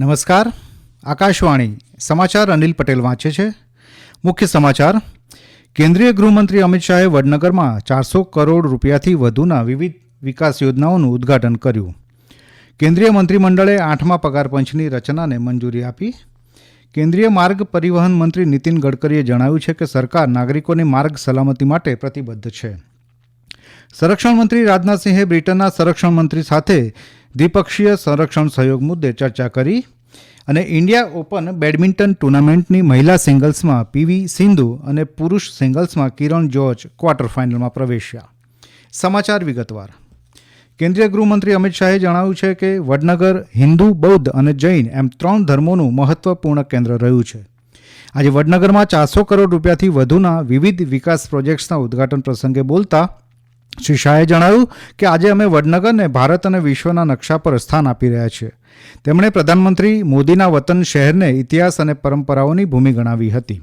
નમસ્કાર. આકાશવાણી સમાચાર અનિલ પટેલ વાંચે છે. મુખ્ય સમાચાર. કેન્દ્રીય ગૃહમંત્રી અમિત શાહે વડનગરમાં ચારસો કરોડ રૂપિયાથી વધુના વિવિધ વિકાસ યોજનાઓનું ઉદ્ઘાટન કર્યું. કેન્દ્રીય મંત્રીમંડળે આઠમા પગાર પંચની રચનાને મંજૂરી આપી. કેન્દ્રીય માર્ગ પરિવહન મંત્રી નીતિન ગડકરીએ જણાવ્યું છે કે સરકાર નાગરિકોની માર્ગ સલામતી માટે પ્રતિબદ્ધ છે. સંરક્ષણ મંત્રી રાજનાથસિંહે બ્રિટનના સંરક્ષણ મંત્રી સાથે દ્વિપક્ષીય સંરક્ષણ સહયોગ મુદ્દે ચર્ચા કરી. અને ઇન્ડિયા ઓપન બેડમિન્ટન ટુર્નામેન્ટની મહિલા સિંગલ્સમાં પીવી સિંધુ અને પુરુષ સિંગલ્સમાં કિરણ જોર્જ ક્વાર્ટર ફાઇનલમાં પ્રવેશ્યા. સમાચાર વિગતવાર. કેન્દ્રીય ગૃહમંત્રી અમિત શાહે જણાવ્યું છે કે વડનગર, હિન્દુ, બૌદ્ધ અને જૈન એમ ત્રણ ધર્મોનું મહત્વપૂર્ણ કેન્દ્ર રહ્યું છે. આજે વડનગરમાં ચારસો કરોડ રૂપિયાથી વધુના વિવિધ વિકાસ પ્રોજેક્ટ્સના ઉદ્ઘાટન પ્રસંગે બોલતા શ્રી શાહે જણાવ્યું કે આજે અમે વડનગરને ભારત અને વિશ્વના નકશા પર સ્થાન આપી રહ્યા છીએ. તેમણે પ્રધાનમંત્રી મોદીના વતન શહેરને ઇતિહાસ અને પરંપરાઓની ભૂમિ ગણાવી હતી.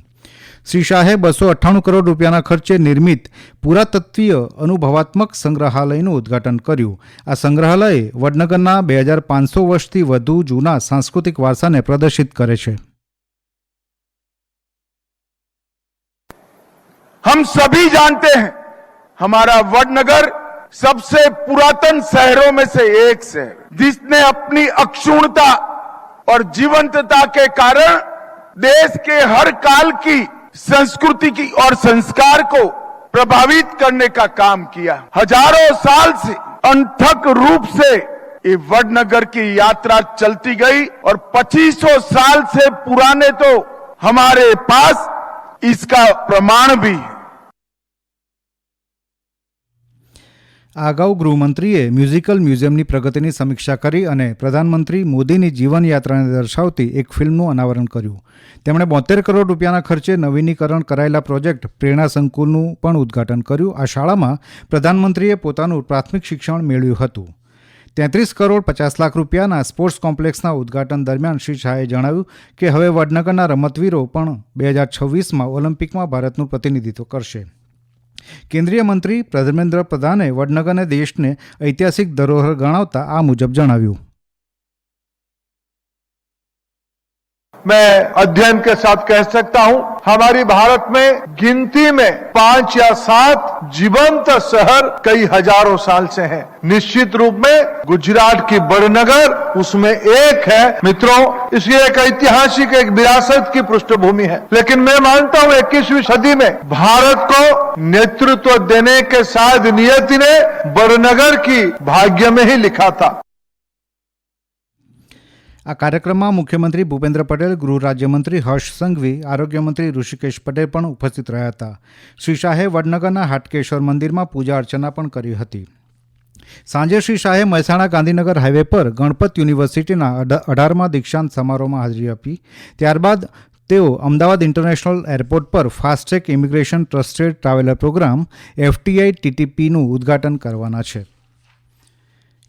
શ્રી શાહે બસો અઠ્ઠાણું કરોડ રૂપિયાના ખર્ચે નિર્મિત પુરાતત્વીય અનુભવાત્મક સંગ્રહાલયનું ઉદ્ઘાટન કર્યું. આ સંગ્રહાલય વડનગરના બે હજાર પાંચસો વર્ષથી વધુ જૂના સાંસ્કૃતિક વારસાને પ્રદર્શિત કરે છે. હમ સભી જાણતે હૈ हमारा वडनगर सबसे पुरातन शहरों में से एक शहर, जिसने अपनी अक्षुणता और जीवंतता के कारण देश के हर काल की संस्कृति की और संस्कार को प्रभावित करने का काम किया। हज़ारों साल से अनथक रूप से ये वडनगर की यात्रा चलती गई और 2500 साल से पुराने तो हमारे पास इसका प्रमाण भी है। અગાઉ ગૃહમંત્રીએ મ્યુઝિકલ મ્યુઝિયમની પ્રગતિની સમીક્ષા કરી અને પ્રધાનમંત્રી મોદીની જીવનયાત્રાને દર્શાવતી એક ફિલ્મનું અનાવરણ કર્યું. તેમણે બોતેર કરોડ રૂપિયાના ખર્ચે નવીનીકરણ કરાયેલા પ્રોજેક્ટ પ્રેરણા સંકુલનું પણ ઉદ્ઘાટન કર્યું. આ શાળામાં પ્રધાનમંત્રીએ પોતાનું પ્રાથમિક શિક્ષણ મેળવ્યું હતું. તેત્રીસ કરોડ પચાસ લાખ રૂપિયાના સ્પોર્ટ્સ કોમ્પ્લેક્સના ઉદ્ઘાટન દરમિયાન શ્રી શાહે જણાવ્યું કે હવે વડનગરના રમતવીરો પણ બે હજાર છવ્વીસમાં ઓલિમ્પિકમાં ભારતનું પ્રતિનિધિત્વ કરશે. કેન્દ્રીય મંત્રી ધર્મેન્દ્ર પ્રધાને વડનગરને દેશને ઐતિહાસિક ધરોહર ગણાવતા આ મુજબ જણાવ્યું. मैं अध्ययन के साथ कह सकता हूँ, हमारी भारत में गिनती में पाँच या सात जीवंत शहर कई हज़ारों साल से हैं। निश्चित रूप में गुजरात की बड़नगर उसमें एक है। मित्रों इसकी एक ऐतिहासिक, एक विरासत की पृष्ठभूमि है। लेकिन मैं मानता हूँ, इक्कीसवीं सदी में भारत को नेतृत्व देने के शायद नियति ने बड़नगर की भाग्य में ही लिखा था। આ કાર્યક્રમમાં મુખ્યમંત્રી ભૂપેન્દ્ર પટેલ, ગૃહ રાજ્યમંત્રી હર્ષ સંઘવી, આરોગ્યમંત્રી ઋષિકેશ પટેલ પણ ઉપસ્થિત રહ્યા હતા. શ્રી શાહે વડનગરના હાટકેશ્વર મંદિરમાં પૂજા અર્ચના પણ કરી હતી. સાંજે શ્રી શાહે મહેસાણા ગાંધીનગર હાઈવે પર ગણપત યુનિવર્સિટીના અઢા- અઢારમા દીક્ષાંત સમારોહમાં હાજરી આપી. ત્યારબાદ તેઓ અમદાવાદ ઇન્ટરનેશનલ એરપોર્ટ પર fast track immigration trusted traveller programme, FTI ટીટીપીનું ઉદ્ઘાટન કરવાના છે.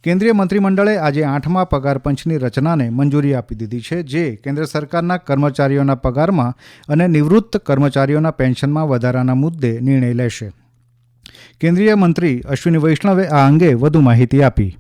કેન્દ્રીય મંત્રીમંડળે આજે આઠમા પગાર પંચની રચનાને મંજૂરી આપી દીધી છે, જે કેન્દ્ર સરકારના કર્મચારીઓના પગારમાં અને નિવૃત્ત કર્મચારીઓના પેન્શનમાં વધારાના મુદ્દે નિર્ણય લેશે. કેન્દ્રીય મંત્રી અશ્વિની વૈષ્ણવે આ અંગે વધુ માહિતી આપી.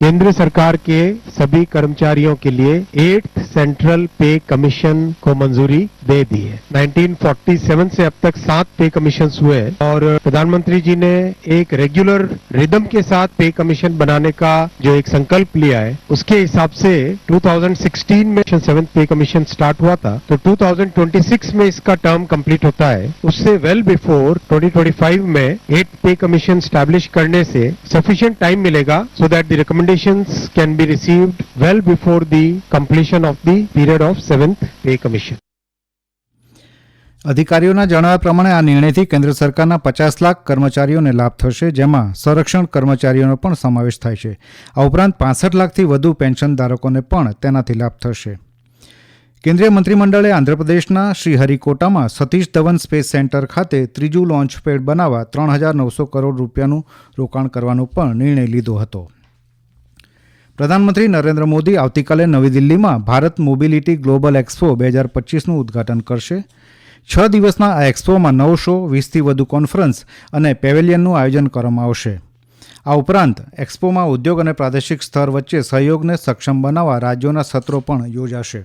केंद्र सरकार के सभी कर्मचारियों के लिए एट सेंट्रल पे कमीशन को मंजूरी दे दी है। 1947 से अब तक सात पे कमीशन हुए हैं और प्रधानमंत्री जी ने एक रेगुलर रिदम के साथ पे कमीशन बनाने का जो एक संकल्प लिया है, उसके हिसाब से 2016 में सेवन पे कमीशन स्टार्ट हुआ था। तो 2026 में इसका टर्म कंप्लीट होता है। उससे वेल बिफोर 2025 में एट पे कमीशन स्टैब्लिश करने से सफिशियंट टाइम मिलेगा so that the recommendations can be received well before the completion of the period of 7th pay commission. અધિકારીઓના જણાવ્યા પ્રમાણે આ નિર્ણયથી કેન્દ્ર સરકારના પચાસ લાખ કર્મચારીઓને લાભ થશે, જેમાં સંરક્ષણ કર્મચારીઓનો પણ સમાવેશ થાય છે. આ ઉપરાંત પાસઠ લાખથી વધુ પેન્શન ધારકોને પણ તેનાથી લાભ થશે. કેન્દ્રીય મંત્રીમંડળે આંધ્રપ્રદેશના શ્રીહરિકોટામાં સતીશ ધવન સ્પેસ સેન્ટર ખાતે ત્રીજું લોન્ચ પેડ બનાવવા ત્રણ હજાર નવસો કરોડ રૂપિયાનું રોકાણ કરવાનો પણ નિર્ણય લીધો હતો. પ્રધાનમંત્રી નરેન્દ્ર મોદી આવતીકાલે નવી દિલ્હીમાં ભારત મોબિલિટી ગ્લોબલ એક્સપો બે હજાર પચીસનું ઉદ્ઘાટન કરશે. છ દિવસના આ એક્સપોમાં નવ શો, વીસથી વધુ કોન્ફરન્સ અને પેવેલિયનનું આયોજન કરવામાં આવશે. આ ઉપરાંત એક્સપોમાં ઉદ્યોગ અને પ્રાદેશિક સ્તર વચ્ચે સહયોગને સક્ષમ બનાવવા રાજ્યોના સત્રો પણ યોજાશે.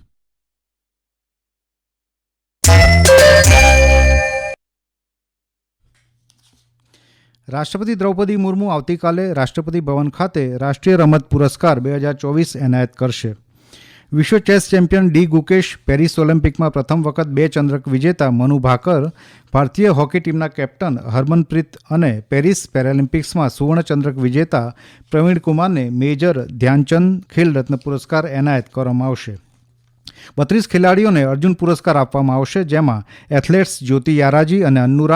રાષ્ટ્રપતિ દ્રૌપદી મુર્મુ આવતીકાલે રાષ્ટ્રપતિ ભવન ખાતે રાષ્ટ્રીય રમત પુરસ્કાર બે હજાર ચોવીસ એનાયત કરશે. વિશ્વ chess champion D Gukesh Paris ઓલિમ્પિકમાં પ્રથમ વખત બે ચંદ્રક વિજેતા મનુ ભાકર, ભારતીય હોકી ટીમના કેપ્ટન હરમનપ્રીત અને પેરિસ પેરાલિમ્પિક્સમાં સુવર્ણચંદ્રક વિજેતા પ્રવીણ કુમારને મેજર ધ્યાનચંદ ખેલ રત્ન પુરસ્કાર એનાયત કરવામાં આવશે. બત્રીસ ખેલાડીઓને અર્જુન પુરસ્કાર આપવામાં આવશે, જેમાં એથ્લેટ્સ જ્યોતિ યારાજી અને અન્નુ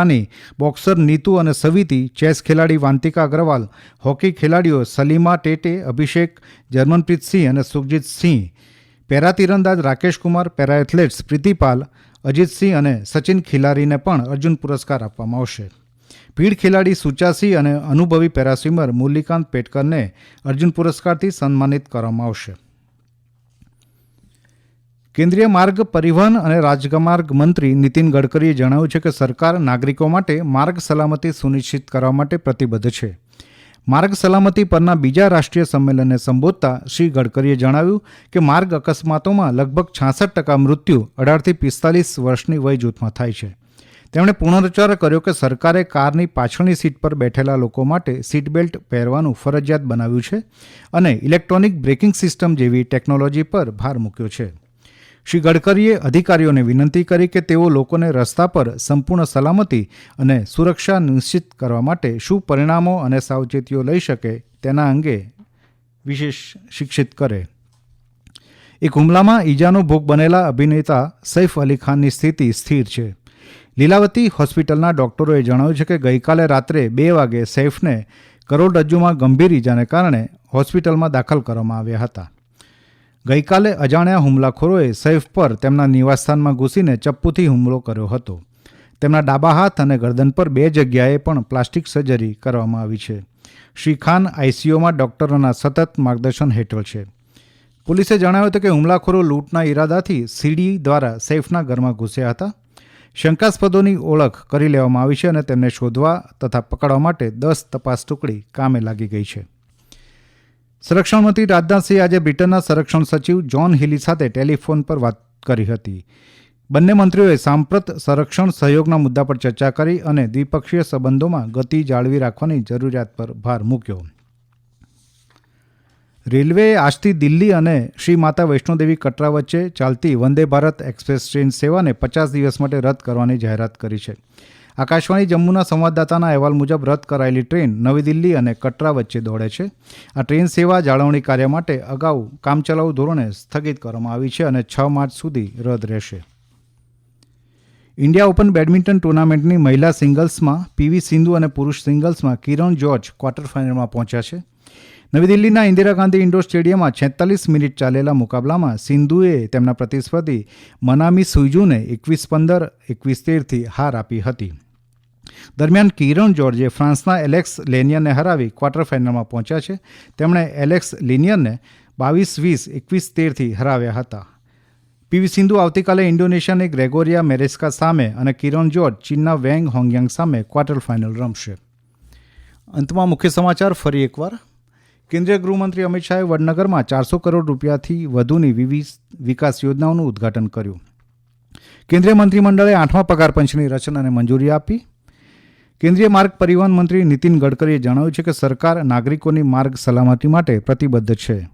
બોક્સર નીતુ અને સવિતી, ચેસ ખેલાડી વાંતિકા અગ્રવાલ, હોકી ખેલાડીઓ સલીમા ટેટે, અભિષેક, જર્મનપ્રીત સિંહ અને સુખજીત સિંહ. પેરા તીરંદાજ રાકેશ કુમાર, પેરા એથ્લેટ્સ પ્રીતિપાલ અજીતસિંહ અને સચિન ખિલારીને પણ અર્જુન પુરસ્કાર આપવામાં આવશે. ભીડ ખેલાડી સુચાસી અને અનુભવી પેરાસ્વિમર મુરલીકાંત પેટકરને અર્જુન પુરસ્કારથી સન્માનિત કરવામાં આવશે. કેન્દ્રીય માર્ગ પરિવહન અને રાજમાર્ગ મંત્રી નીતિન ગડકરીએ જણાવ્યું છે કે સરકાર નાગરિકો માટે માર્ગ સલામતી સુનિશ્ચિત કરવા માટે પ્રતિબદ્ધ છે. માર્ગ સલામતી પરના બીજા રાષ્ટ્રીય સંમેલનને સંબોધતા શ્રી ગડકરીએ જણાવ્યું કે માર્ગ અકસ્માતોમાં લગભગ છાસઠ ટકા મૃત્યુ અઢારથી પિસ્તાલીસ વર્ષની વય જૂથમાં થાય છે. તેમણે પુનરુચ્ચાર કર્યો કે સરકારે કારની પાછળની સીટ પર બેઠેલા લોકો માટે સીટ બેલ્ટ પહેરવાનું ફરજિયાત બનાવ્યું છે અને ઇલેક્ટ્રોનિક બ્રેકિંગ સિસ્ટમ જેવી ટેકનોલોજી પર ભાર મૂક્યો છે. શ્રી ગડકરીએ અધિકારીઓને વિનંતી કરી કે તેઓ લોકોને રસ્તા પર સંપૂર્ણ સલામતી અને સુરક્ષા નિશ્ચિત કરવા માટે શું પરિણામો અને સાવચેતીઓ લઈ શકે તેના અંગે વિશેષ શિક્ષિત કરે. એક હુમલામાં ઈજાનો ભોગ બનેલા અભિનેતા સૈફ અલી ખાનની સ્થિતિ સ્થિર છે. લીલાવતી હોસ્પિટલના ડોક્ટરોએ જણાવ્યું છે કે ગઈકાલે રાત્રે બે વાગે સૈફને કરોડરજ્જુમાં ગંભીર ઈજાને કારણે હોસ્પિટલમાં દાખલ કરવામાં આવ્યા હતા. ગઈકાલે અજાણ્યા હુમલાખોરોએ સૈફ પર તેમના નિવાસસ્થાનમાં ઘૂસીને ચપ્પુથી હુમલો કર્યો હતો. તેમના ડાબા હાથ અને ગરદન પર બે જગ્યાએ પણ પ્લાસ્ટિક સર્જરી કરવામાં આવી છે. શ્રી ખાન આઈસીયુમાં ડોક્ટરોના સતત માર્ગદર્શન હેઠળ છે. પોલીસે જણાવ્યું હતું કે હુમલાખોરો લૂંટના ઈરાદાથી સીડી દ્વારા સૈફના ઘરમાં ઘૂસ્યા હતા. શંકાસ્પદોની ઓળખ કરી લેવામાં આવી છે અને તેમને શોધવા તથા પકડવા માટે દસ તપાસ ટુકડી કામે લાગી ગઈ છે. સંરક્ષણ મંત્રી રાજનાથસિંહે આજે બ્રિટનના સંરક્ષણ સચિવ જ્હોન હિલી સાથે ટેલિફોન પર વાત કરી હતી. બંને મંત્રીઓએ સાંપ્રત સંરક્ષણ સહયોગના મુદ્દા પર ચર્ચા કરી અને દ્વિપક્ષીય સંબંધોમાં ગતિ જાળવી રાખવાની જરૂરિયાત પર ભાર મૂક્યો. રેલવેએ આજથી દિલ્હી અને શ્રી માતા વૈષ્ણોદેવી કટરા વચ્ચે ચાલતી વંદે ભારત એક્સપ્રેસ ટ્રેન સેવાને પચાસ દિવસ માટે રદ કરવાની જાહેરાત કરી છે. આકાશવાણી જમ્મુના સંવાદદાતાના અહેવાલ મુજબ રદ કરાયેલી ટ્રેન નવી દિલ્હી અને કટરા વચ્ચે દોડે છે. આ ટ્રેન સેવા જાળવણી કાર્ય માટે અગાઉ કામચલાઉ ધોરણે સ્થગિત કરવામાં આવી છે અને છ માર્ચ સુધી રદ રહેશે. ઇન્ડિયા ઓપન બેડમિન્ટન ટુર્નામેન્ટની મહિલા સિંગલ્સમાં પીવી સિંધુ અને પુરુષ સિંગલ્સમાં કિરણ જોર્જ ક્વાર્ટર ફાઇનલમાં પહોંચ્યા છે. નવી દિલ્હીના ઇન્દિરા ગાંધી ઇન્ડોર સ્ટેડિયમમાં છેતાલીસ મિનિટ ચાલેલા મુકાબલામાં સિંધુએ તેમના પ્રતિસ્પર્ધી મનામી સુઈજુને એકવીસ પંદર, એકવીસ તેરથી હાર આપી હતી. દરમિયાન કિરણ જોર્જે ફ્રાન્સના એલેક્સ લેનિયનને હરાવી ક્વાર્ટર ફાઇનલમાં પહોંચ્યા છે. તેમણે એલેક્સ લેનિયનને બાવીસ, વીસ, એકવીસ, તેરથી હરાવ્યા હતા. પીવી સિંધુ આવતીકાલે ઇન્ડોનેશિયાની ગ્રેગોરિયા મેરેસ્કા સામે અને કિરણ જોર્જ ચીનના વેંગ હોંગયાંગ સામે ક્વાર્ટર ફાઇનલ રમશે. અંતમાં મુખ્ય સમાચાર ફરી એકવાર. કેન્દ્રીય ગૃહમંત્રી અમિત શાહે વડનગરમાં ચારસો કરોડ રૂપિયાથી વધુની વિવિધ વિકાસ યોજનાઓનું ઉદ્ઘાટન કર્યું. કેન્દ્રીય મંત્રીમંડળે આઠમા પગાર પંચની રચનાને મંજૂરી આપી. કેન્દ્રીય માર્ગ પરિવહન મંત્રી નીતિન ગડકરીએ જણાવ્યું છે કે સરકાર નાગરિકોની માર્ગ સલામતી માટે પ્રતિબદ્ધ છે.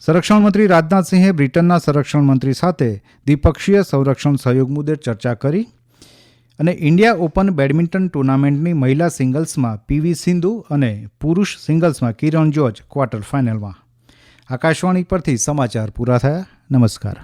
સંરક્ષણ મંત્રી રાજનાથસિંહે બ્રિટનના સંરક્ષણ મંત્રી સાથે દ્વિપક્ષીય સંરક્ષણ સહયોગ મુદ્દે ચર્ચા કરી અને ઇન્ડિયા ઓપન બેડમિન્ટન ટુર્નામેન્ટની મહિલા સિંગલ્સમાં પીવી સિંધુ અને પુરુષ સિંગલ્સમાં કિરણ જોર્જ ક્વાર્ટર ફાઇનલમાં. આકાશવાણી પરથી સમાચાર પૂરા થયા. નમસ્કાર.